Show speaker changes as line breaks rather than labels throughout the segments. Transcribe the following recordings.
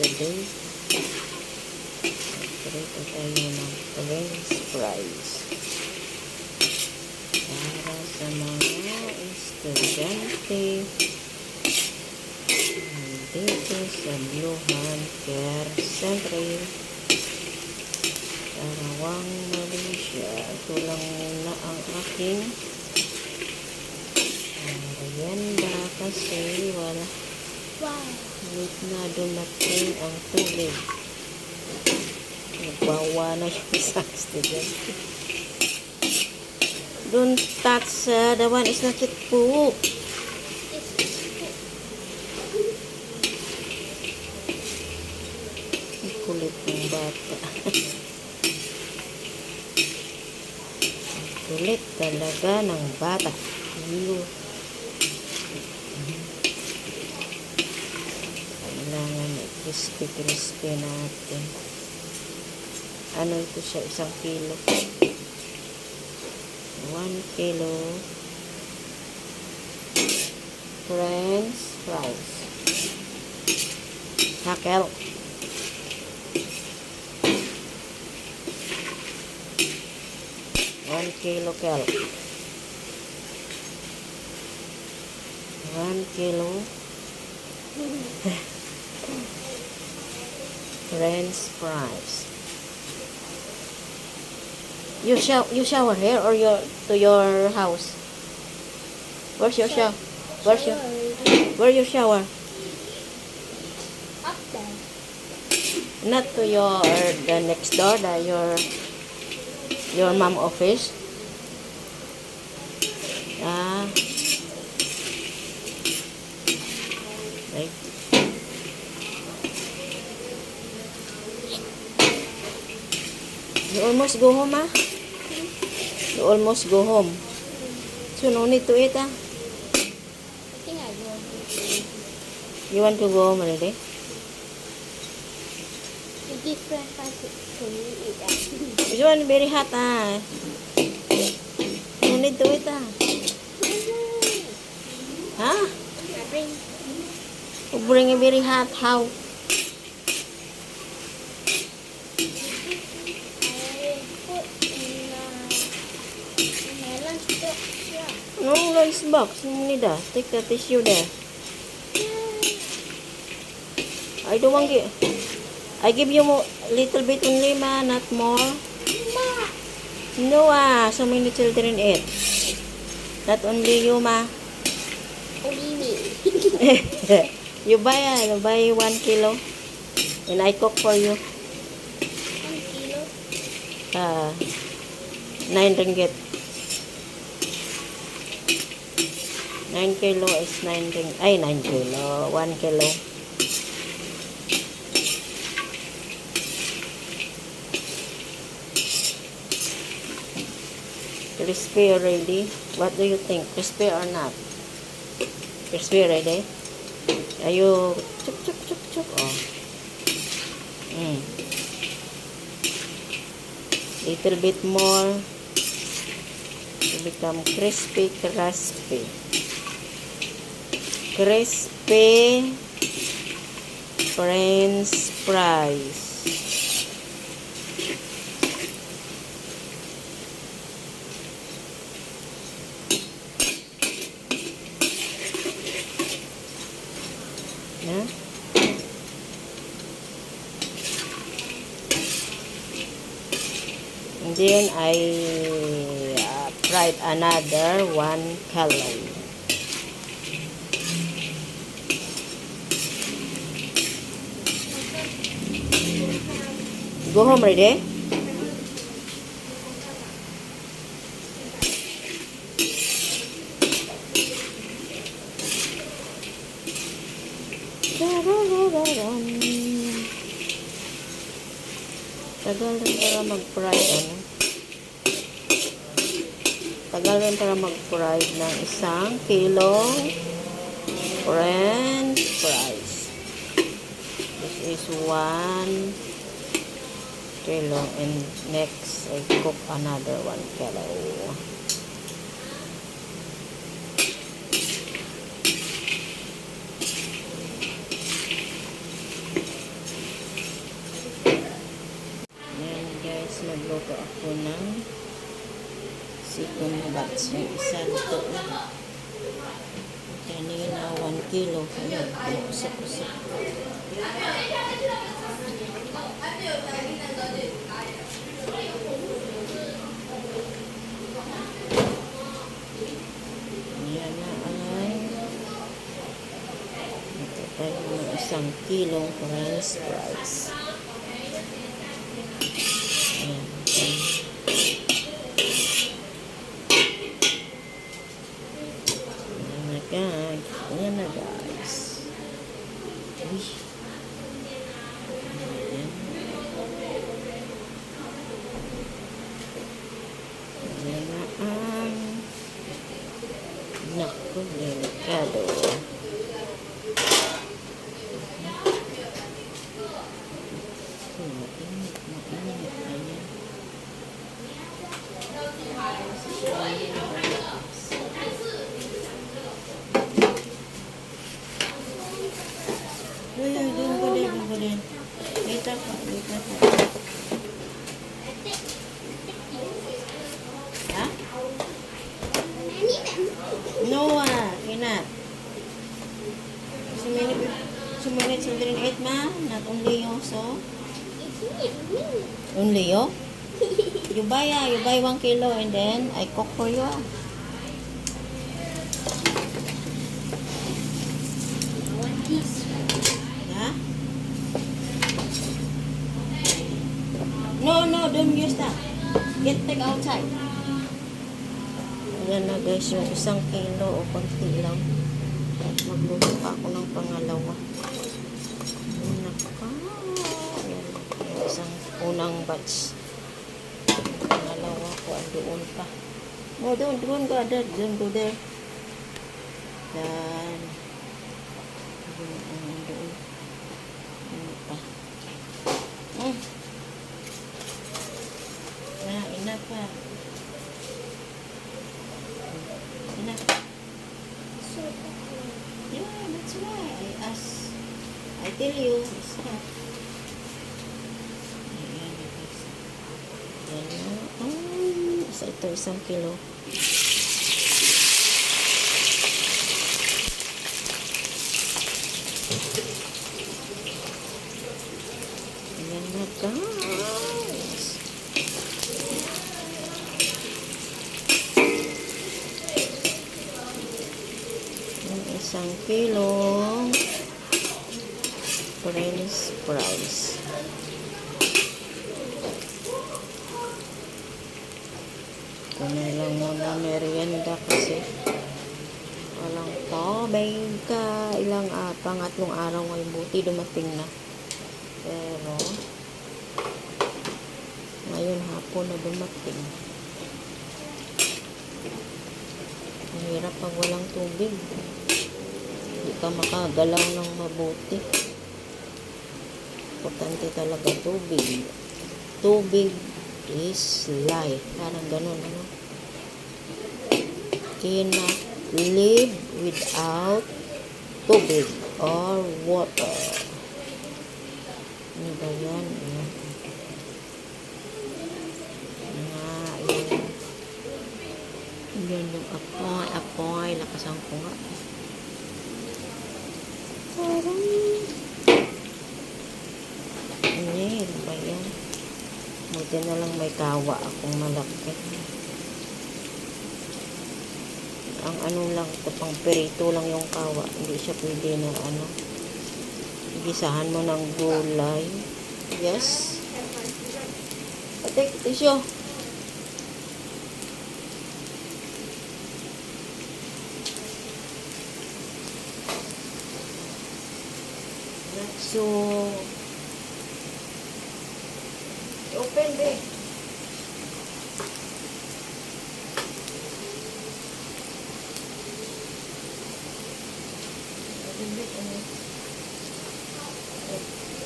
today, prito tayo ng french fries. Para sa mga estudyante dito sa Bluhan Care Center Sarawang, Malaysia. Ito lang muna ang aking merienda kasi wala
Wow.
Late na dumating ang tubig. Nagbawa na yung isang estudyante. Don't touch uh, the one is not it po. Kulit ng bata. Kulit talaga ng bata. Iyo. Kailangan crispy-crispy natin. Ano ito siya? Isang kilo. One kilo. French fries. Hakel. One kilo kel. One kilo. French fries. You shower, you shower here or your to your house? Where's your shower? Where's your where your shower?
Up there.
Not to your the next door, the your your mom office. Ah. Right. You almost go home, ah? You almost go home. So no need to eat, ah?
I think I will.
You want to go home already?
The different can you eat that?
This one very hot, ah. No need to eat, ah. Ha?
I bring
You bring a very hot how?
I put in, uh, in my lunch box. Yeah.
Lunch box. Ah. Take the tissue there. I don't want gi- I give you mo little bit only ma, not more.
Ma.
No ah, so many children eat. Not only you ma.
Only me.
you buy ah, you buy one kilo. And I cook for you.
One kilo.
Ah, nine ringgit. Nine kilo is nine ring. Ay, nine kilo. One kilo. Crispy already. What do you think? Crispy or not? Crispy already? Are you chuk chuk chuk chuk? Oh. Mm. Little bit more to become crispy, crispy. Crispy French fries. Then I uh, fried another one color. Go home ready? Tagal rin para mag-fry, ano? Tagal rin para mag-fry ng isang kilong french fries. This is one very long and next I cook another one fellow ayan guys nagluto ako ng sikon na batch yung isa luto na kanina 1 kilo. Ayan usap usap isang kilong french fries. Ayan. Na guys. Ayan na guys. Uy. 108 ma, not only yung so. Only yo? You buy ah, you buy 1 kilo and then I cook for you ah. Yeah? No, no, don't use that. Get back outside. Ayan na guys, yung isang kilo o konti lang. Magluto ako ng pangalawa. Ayan na pa. Ayan, yung isang unang batch. Pangalawa ko, doon pa. No, doon, doon ka, dad. Doon, go there. Yan. Doon pa. Hmm. Ah, ina pa. Ina. Yeah, that's why I ask. I tell you, stop. Ayan, guys. Ayan na. Ay, isa ito, isang kilo. Ayan na, guys. Yung isang kilo french fries. Ito na lang muna merienda kasi walang tubig ka. Ilang ah, pangatlong araw ay buti dumating na. Pero ngayon hapon na dumating. Mahirap pag walang tubig. Hindi ka makagalaw ng mabuti. Importante talaga tubig. Tubig is life. Parang ganun, ano? Cannot live without tubig or water. Ano ba yan? Ayan. Nga, ayan. Yan yung apoy, apoy. Lakasan ko nga. Parang... Hindi, ano ba yan? Buti na lang may kawa akong malaki. Ang ano lang, ito pang perito lang yung kawa. Hindi siya pwede na ano. Gisahan mo ng gulay. Yes. Patek, tissue. So, open be. Open be, ano?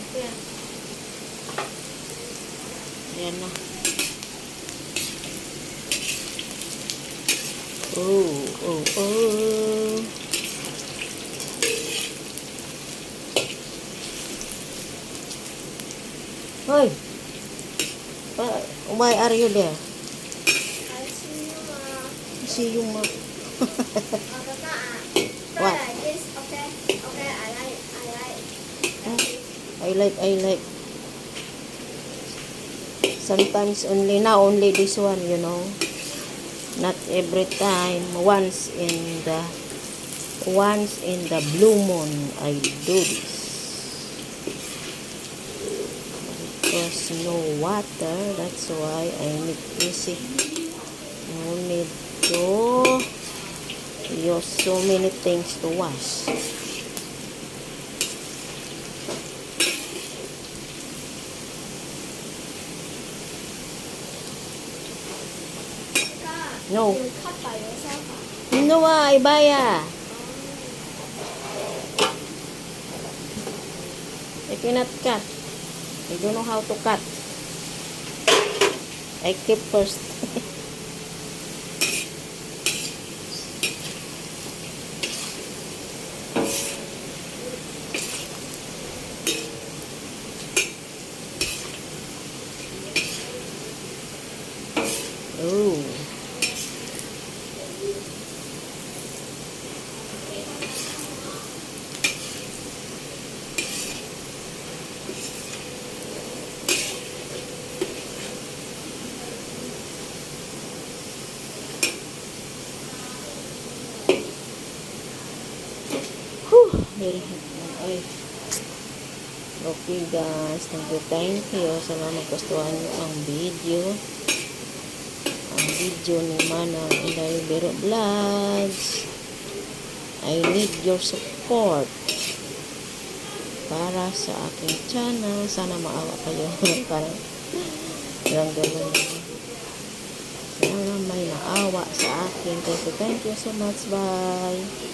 Ito yan. Ayan na. Oh, oh, oh. Hoy! Why are you there?
I see you, Ma.
See you, ma. What?
this, okay? Okay, I like, I like.
I like, I like. Sometimes only now, only this one, you know. Not every time. Once in the, once in the blue moon, I do this. Because no water, that's why I need easy. No need to use so many things to wash. No.
cut by yourself, ah?
No. I cannot cut. I don't know how to cut. I keep first. very na. Ay. Okay guys, thank you, thank you. Sana nagustuhan nyo ang video. Ang video ni Manang Inday Biro Vlogs. I need your support para sa aking channel. Sana maawa kayo. Parang lang gano'n. Sana may naawa sa akin. Thank you, thank you so much. Bye.